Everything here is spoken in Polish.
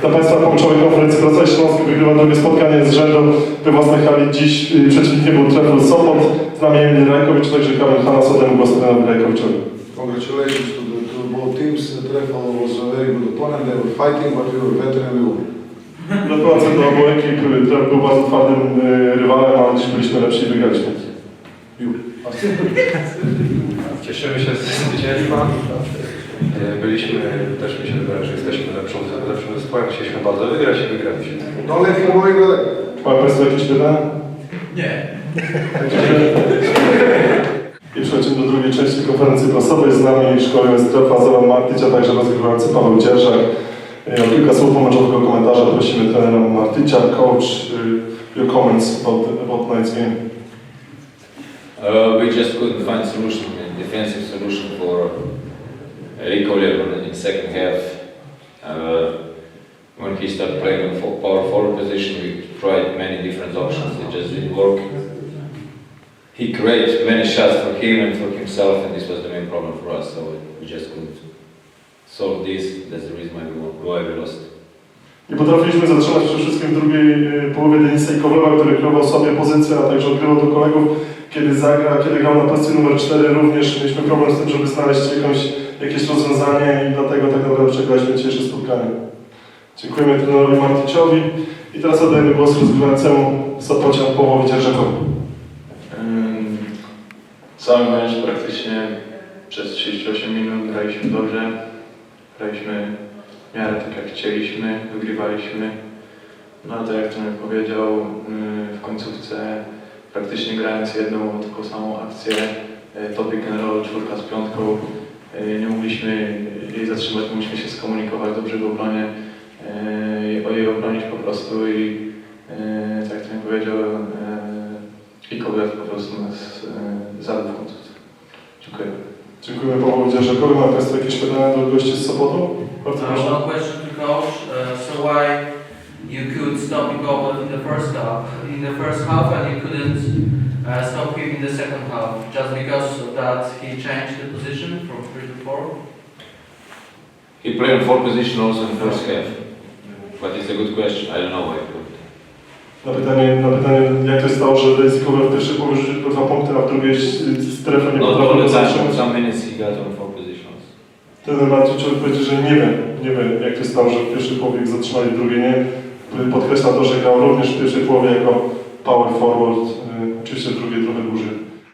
Dla Państwa połączonej konferencji Wrocław Śląski wygrywa drugie spotkanie z rzędu we własnej hali. Dziś y, przeciwnikiem był Trefl Sopot. Z nami Emil Rajkowicz, także Kamil Hanas, odem głos trenerowi Rajkowiczowi. Congratulations to, the, to both teams. Trefl was a very good opponent. They were fighting, but we were better and we won. Gratulacje do no obu ekip. Trefl był bardzo twardym y, rywalem, ale dziś byliśmy lepsi i wygraliśmy. Cieszymy się z zwycięstwa. E, Byliśmy, też mi się wydaje, że jesteśmy lepszą, lepszym zespołem. Chcieliśmy bardzo wygrać i wygraliśmy. Don't let him go in there. Mają Państwo jakieś pytania? Nie. I przechodzimy do drugiej części konferencji prasowej. Z nami szkoleń jest Trefla Zoran Martyć, a także rozgrywający Paweł Dzierżak. O kilka słów pomeczowego komentarza prosimy trenera Martycia. Coach, y, your comments about, about tonight's game. Uh, we just couldn't find solution, a defensive solution for Lever in second half. Uh, when he started playing in power forward position, we tried many different options. It just didn't work. He created many shots for him and for himself, and this was the main problem for us. So we just couldn't solve this. That's the reason why we, won- why we lost. Nie potrafiliśmy zatrzymać przede wszystkim w drugiej y, połowie Denisa Kowlewa, który kreował sobie pozycję, a także odgrywał do kolegów. Kiedy zagra, kiedy grał na pozycji numer 4 również mieliśmy problem z tym, żeby znaleźć jakąś, jakieś rozwiązanie i dlatego tak naprawdę przegraliśmy dzisiejsze spotkanie. Dziękujemy trenerowi Marticiowi i teraz oddajemy głos rozgrywającemu Sopocia Pawłowi Dzierżakowi. Ym, Cały mecz praktycznie przez 38 minut graliśmy dobrze. Graliśmy w miarę tak jak chcieliśmy, wygrywaliśmy. No ale tak jak trener powiedział, w końcówce praktycznie grając jedną tylko samą akcję, to pick and roll, czwórka z piątką, nie mogliśmy jej zatrzymać, nie mogliśmy się skomunikować dobrze w obronie, yy, o jej obronić po prostu i yy, tak jak trener powiedział, i Kobiet po prostu nas e, zabił w końcówce. Dziękuję. Dziękujemy Pawłowi Dzierżakowi. Ma Państwo jakieś pytania do gości z Sopotu? Bardzo proszę. Uh, one question to coach. Uh, so why you could stop Igor in the first half, in the first half, and you couldn't uh, stop him in the second half, just because of that he changed the position from three to four? He played in four position also in first half, but it's a good question. I don't know why. Na pytanie, na pytanie, jak to się stało, że Dennis Kowlew w pierwszej połowie rzucił tylko dwa punkty, a w drugiej strefie nie Not all potrafił zatrzymać. some minutes he got on four positions. Trener Marticiowi powiedział, że nie wiem, nie wiem jak to się stało, że w pierwszej połowie ich zatrzymali, w drugiej nie. Podkreśla to, że grał również w pierwszej połowie jako power forward, y, oczywiście w drugiej trochę dłużej.